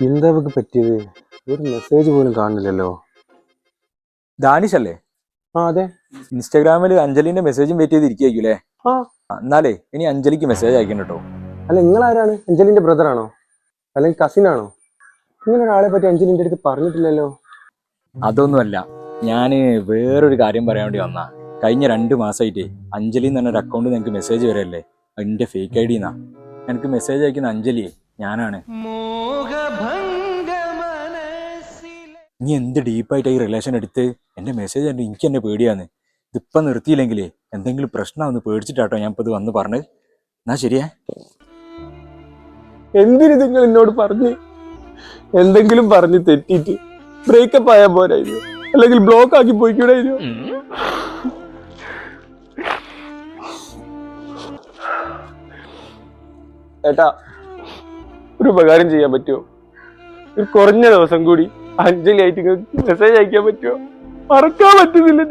എന്താ ഇവക്ക് പറ്റിയത് ഒരു മെസ്സേജ് പോലും കാണുന്നില്ലല്ലോ. ദാനിഷ് അല്ലേ ആ അതെ. ഇൻസ്റ്റാഗ്രാമിൽ അഞ്ജലിന്റെ മെസ്സേജും വെയിറ്റ് ചെയ്തിരിക്കും അല്ലേ? ആ. എന്നാലേ ഇനി അഞ്ജലിക്ക് മെസ്സേജ് അയക്കണം കേട്ടോ. അല്ല നിങ്ങൾ ആരാണ് അഞ്ജലിന്റെ ബ്രദർ ആണോ? അല്ലെങ്കിൽ കസിൻ ആണോ? ഇങ്ങനെ ഒരാളെ പറ്റി അഞ്ജലിന്റെ അടുത്ത് പറഞ്ഞിട്ടില്ലല്ലോ. അതൊന്നുമല്ല. ഞാൻ വേറൊരു കാര്യം പറയാൻ വേണ്ടി വന്നാ. കഴിഞ്ഞ രണ്ട് മാസമായിട്ട് അഞ്ജലി എന്ന് പറഞ്ഞൊരു അക്കൗണ്ട് നിനക്ക് മെസ്സേജ് വരല്ലേ? അതിന്റെ ഫേക്ക് ഐ ഡിന്നാ എനിക്ക് മെസ്സേജ് അയക്കുന്ന അഞ്ജലി ഞാനാണ്. നീ എന്ത് ഡീപ്പായിട്ട് ഈ റിലേഷൻ എടുത്ത് എന്റെ മെസ്സേജ് കണ്ട് എനിക്ക് എന്നെ പേടിയാന്ന് ഇതിപ്പം നിർത്തിയില്ലെങ്കിലേ എന്തെങ്കിലും പ്രശ്നമാണെന്ന് പേടിച്ചിട്ടാട്ടോ ഞാൻ ഇപ്പൊ ഇത് വന്ന് പറഞ്ഞത്. എന്നാ ശരിയാ? എന്തിന് നിങ്ങൾ എന്നോട് പറഞ്ഞ്? എന്തെങ്കിലും പറഞ്ഞ് തെറ്റിട്ട് ബ്രേക്കപ്പ് ആയാൽ പോരായിരുന്നു അല്ലെങ്കിൽ ബ്ലോക്ക് ആക്കി പോയിക്കൂടായിരുന്നു ഏട്ടാ ഒരു ഉപകാരം ചെയ്യാൻ പറ്റുമോ? ഒരു കുറഞ്ഞ ദിവസം കൂടി അഞ്ജലി ആയിട്ട് മെസ്സേജ് അയക്കാൻ പറ്റുമോ? മറക്കാൻ പറ്റുന്നില്ല